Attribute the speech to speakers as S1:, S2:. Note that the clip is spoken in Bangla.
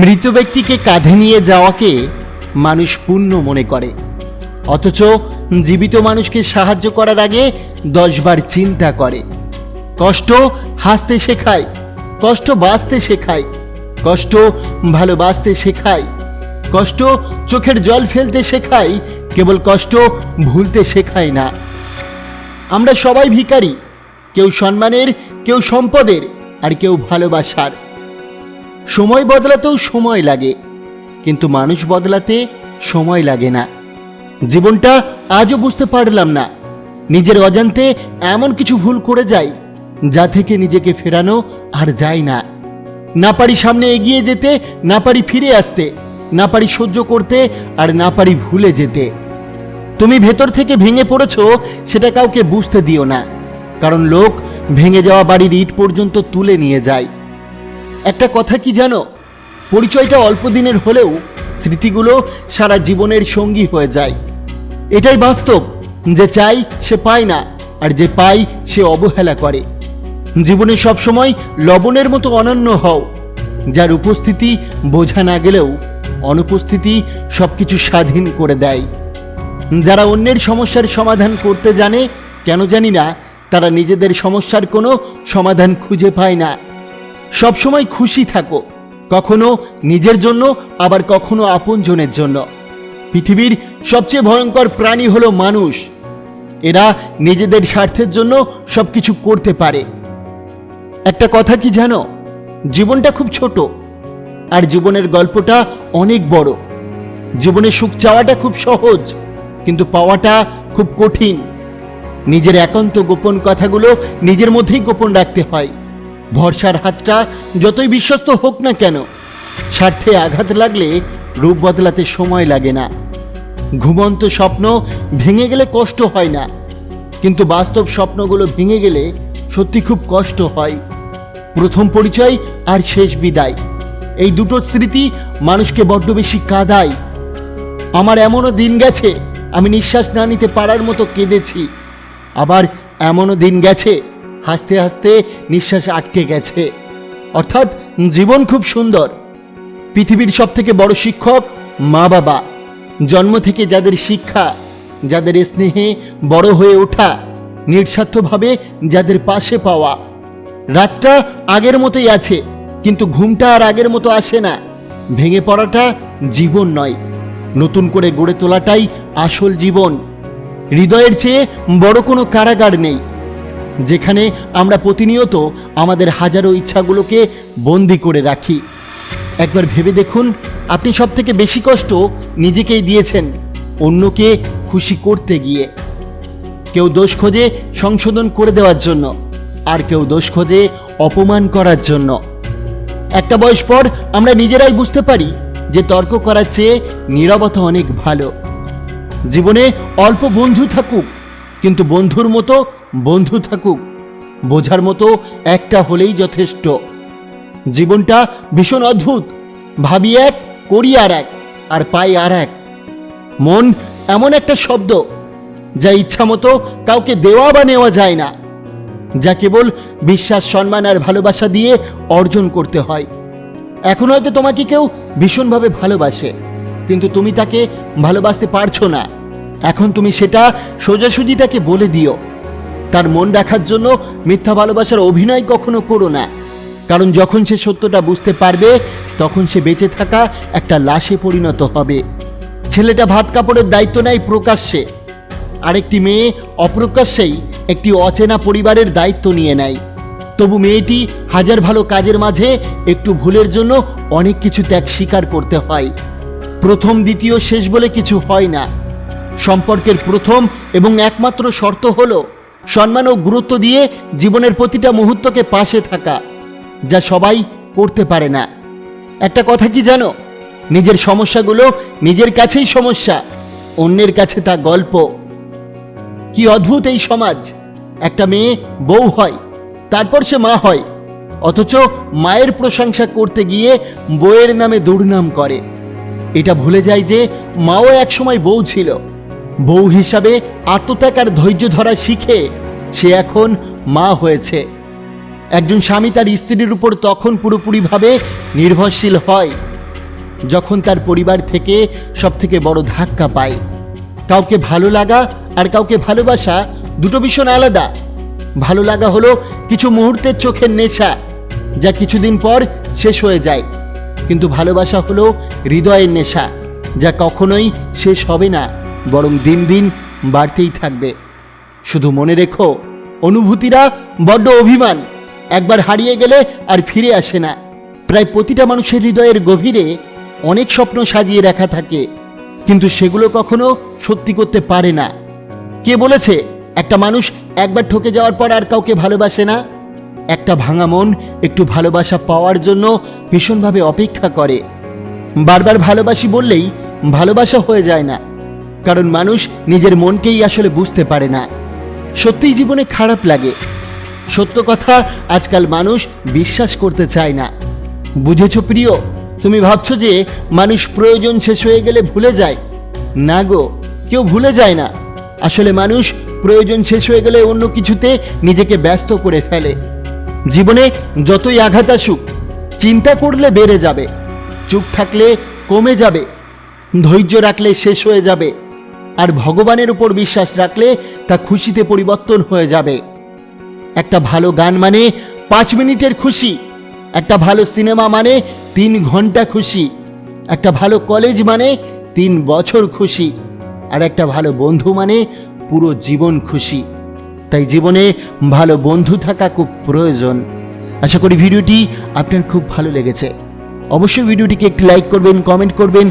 S1: মৃত ব্যক্তিকে কাঁধে নিয়ে যাওয়াকে মানুষ পুণ্য মনে করে। অথচ জীবিত মানুষকে সাহায্য করার আগে দশবার চিন্তা করে। কষ্ট হাসতে শেখায়, কষ্ট বাঁচতে শেখায়, কষ্ট ভালোবাসতে শেখায়, কষ্ট চোখের জল ফেলতে শেখায়, কেবল কষ্ট ভুলতে শেখায় না। আমরা সবাই ভিখারি, কেউ সম্মানের, কেউ সম্পদের, আর কেউ ভালোবাসার। সময় বদলাতেও সময় লাগে, কিন্তু মানুষ বদলাতে সময় লাগে না। জীবনটা আজও বুঝতে পারলাম না, নিজের অজান্তে এমন কিছু ভুল করে যাই, যা থেকে নিজেকে ফেরানো আর যায় না। না পারি সামনে এগিয়ে যেতে, না পারি ফিরে আসতে, না পারি সহ্য করতে আর না পারি ভুলে যেতে। তুমি ভেতর থেকে ভেঙে পড়েছ, সেটা কাউকে বুঝতে দিও না, কারণ লোক ভেঙে যাওয়া বাড়ির ইট পর্যন্ত তুলে নিয়ে যায়। একটা কথা কি জানো? পরিচয়টা অল্প দিনের হলেও স্মৃতিগুলো সারা জীবনের সঙ্গী হয়ে যায়। এটাই বাস্তব যে চাই সে পায় না, আর যে পায় সে অবহেলা করে। জীবনে সবসময় লবণের মতো অনন্য হও, যার উপস্থিতি বোঝা না গেলেও অনুপস্থিতি সব কিছু স্বাধীন করে দেয়। যারা অন্যের সমস্যার সমাধান করতে জানে, কেন জানি না, তারা নিজেদের সমস্যার কোনো সমাধান খুঁজে পায় না। সবসময় খুশি থাকো। কখনো নিজের জন্য, আবার কখনো আপনজনের জন্য। পৃথিবীর সবচেয়ে ভয়ঙ্কর প্রাণী হলো মানুষ। এরা নিজেদের স্বার্থের জন্য সবকিছু করতে পারে। একটা কথা কি জানো? জীবনটা খুব ছোট, আর জীবনের গল্পটা অনেক বড়। জীবনে সুখ চাওয়াটা খুব সহজ, কিন্তু পাওয়াটা খুব কঠিন। নিজের একান্ত গোপন কথাগুলো নিজের মধ্যেই গোপন রাখতে হয়। ভরসার হাতটা যতই বিশ্বস্ত হোক না কেন, স্বার্থে আঘাত লাগলে রূপ বদলাতে সময় লাগে না। ঘুমন্ত স্বপ্ন ভেঙে গেলে কষ্ট হয় না, কিন্তু বাস্তব স্বপ্নগুলো ভেঙে গেলে সত্যি খুব কষ্ট হয়। প্রথম পরিচয় আর শেষ বিদায়। এই দুটো স্মৃতি মানুষকে বড্ড বেশি কাঁদায়। আমার এমনও দিন গেছে, আমি নিঃশ্বাস না নিতে পারার মতো কেঁদেছি। আবার এমনও দিন গেছে হাসতে হাসতে নিঃশ্বাস আটকে গেছে। অর্থাৎ জীবন খুব সুন্দর। পৃথিবীর সব থেকে বড় শিক্ষক মা বাবা। জন্ম থেকে যাদের শিক্ষা, যাদের স্নেহে বড় হয়ে ওঠা, নিঃস্বার্থভাবে যাদের পাশে পাওয়া। রাতটা আগের মতোই আছে, কিন্তু ঘুমটা আর আগের মতো আসে না। ভেঙে পড়াটা জীবন নয়। নতুন করে গড়ে তোলাটাই আসল জীবন। হৃদয়ের চেয়ে বড় কোনো কারাগার নেই। যেখানে আমরা প্রতিনিয়ত আমাদের হাজারো ইচ্ছাগুলোকে বন্দি করে রাখি। একবার ভেবে দেখুন, আপনি সব থেকে বেশি কষ্ট নিজেকেই দিয়েছেন, অন্যকে খুশি করতে গিয়ে। কেউ দোষ খোঁজে সংশোধন করে দেওয়ার জন্য, আর কেউ দোষ খোঁজে অপমান করার জন্য। একটা বয়স পর আমরা নিজেরাই বুঝতে পারি যে তর্ক করার চেয়ে নীরবতা অনেক ভালো। জীবনে অল্প বন্ধু থাকুক, কিন্তু বন্ধুর মতো বন্ধু থাকুক, বোঝার মতো একটা হলেই যথেষ্ট। জীবনটা ভীষণ অদ্ভুত, ভাবি এক, করি আর এক, আর পাই আর এক। মন এমন একটা শব্দ, যা ইচ্ছা মতো কাউকে দেওয়া বা নেওয়া যায় না, যা কেবল বিশ্বাস, সম্মান আর ভালোবাসা দিয়ে অর্জন করতে হয়। এখন হয়তো তোমাকে কেউ ভীষণভাবে ভালোবাসে, কিন্তু তুমি তাকে ভালোবাসতে পারছ না। এখন তুমি সেটা সোজাসুজি তাকে বলে দিও। তার মন রাখার জন্য মিথ্যা ভালোবাসার অভিনয় কখনো করো না। কারণ যখন সে সত্যটা বুঝতে পারবে, তখন সে বেঁচে থাকা একটা লাশে পরিণত হবে। ছেলেটা ভাত কাপড়ের দায়িত্ব নেয় প্রকাশ্যে। আরেকটি মেয়ে অপ্রকাশ্যেই একটি অচেনা পরিবারের দায়িত্ব নিয়ে নেয়। তবু মেয়েটি হাজার ভালো কাজের মাঝে একটু ভুলের জন্য অনেক কিছু ত্যাগ স্বীকার করতে হয়। প্রথম, দ্বিতীয়, শেষ বলে কিছু হয় না। সম্পর্কের প্রথম এবং একমাত্র শর্ত হল সম্মান ও গুরুত্ব দিয়ে জীবনের প্রতিটা মুহূর্তকে পাশে থাকা, যা সবাই করতে পারে না। একটা কথা কি জানো? নিজের সমস্যাগুলো নিজের কাছেই সমস্যা, অন্যের কাছে তা গল্প। কি অদ্ভুত এই সমাজ। একটা মেয়ে বউ হয়, তারপর সে মা হয়, অথচ মায়ের প্রশংসা করতে গিয়ে বউয়ের নামে দুর্নাম করে। এটা ভুলে যায় যে মাও একসময় বউ ছিল। বউ হিসাবে আত্মত্যাগ ধৈর্য ধরা শিখে সে এখন মা হয়েছে। একজন স্বামী তার স্ত্রীর উপর তখন পুরোপুরিভাবে নির্ভরশীল হয়, যখন তার পরিবার থেকে সব থেকে বড় ধাক্কা পায়। কাউকে ভালো লাগা আর কাউকে ভালোবাসা দুটো ভীষণ আলাদা। ভালো লাগা হলো কিছু মুহূর্তের চোখের নেশা, যা কিছুদিন পর শেষ হয়ে যায়। কিন্তু ভালোবাসা হলো হৃদয়ের নেশা, যা কখনোই শেষ হবে না। বরং দিন দিন বাড়তেই থাকবে। শুধু মনে রেখো, অনুভূতিরা বড্ড অভিমান। একবার হারিয়ে গেলে আর ফিরে আসে না। প্রায় প্রতিটা মানুষের হৃদয়ের গভীরে অনেক স্বপ্ন সাজিয়ে রাখা থাকে। কিন্তু সেগুলো কখনো সত্যি করতে পারে না। কে বলেছে, একটা মানুষ একবার ঠকে যাওয়ার পর আর কাউকে ভালোবাসে না? একটা ভাঙা মন একটু ভালোবাসা পাওয়ার জন্য ভীষণভাবে অপেক্ষা করে। বারবার ভালোবাসি বললেই ভালোবাসা হয়ে যায় না। কারণ মানুষ নিজের মনকেই আসলে বুঝতে পারে না। সত্যিই জীবনে খারাপ লাগে। সত্য কথা আজকাল মানুষ বিশ্বাস করতে চায় না। বুঝেছ প্রিয়? তুমি ভাবছ যে মানুষ প্রয়োজন শেষ হয়ে গেলে ভুলে যায়। না গো, কেউ ভুলে যায় না। আসলে মানুষ প্রয়োজন শেষ হয়ে গেলে অন্য কিছুতে নিজেকে ব্যস্ত করে ফেলে। জীবনে যতই আঘাত আসুক, চিন্তা করলে বেড়ে যাবে। চুপ থাকলে কমে যাবে। ধৈর্য রাখলে শেষ হয়ে যাবে। আর ভগবানের উপর বিশ্বাস রাখলে তা খুশিতে পরিবর্তন হয়ে যাবে। একটা ভালো গান মানে পাঁচ মিনিটের খুশি, একটা ভালো সিনেমা মানে তিন ঘণ্টা খুশি, একটা ভালো কলেজ মানে তিন বছর খুশি, আর একটা ভালো বন্ধু মানে পুরো জীবন খুশি। তাই জীবনে ভালো বন্ধু থাকা খুব প্রয়োজন। আশা করি ভিডিওটি আপনার খুব ভালো লেগেছে। অবশ্যই ভিডিওটিকে একটি লাইক করবেন, কমেন্ট করবেন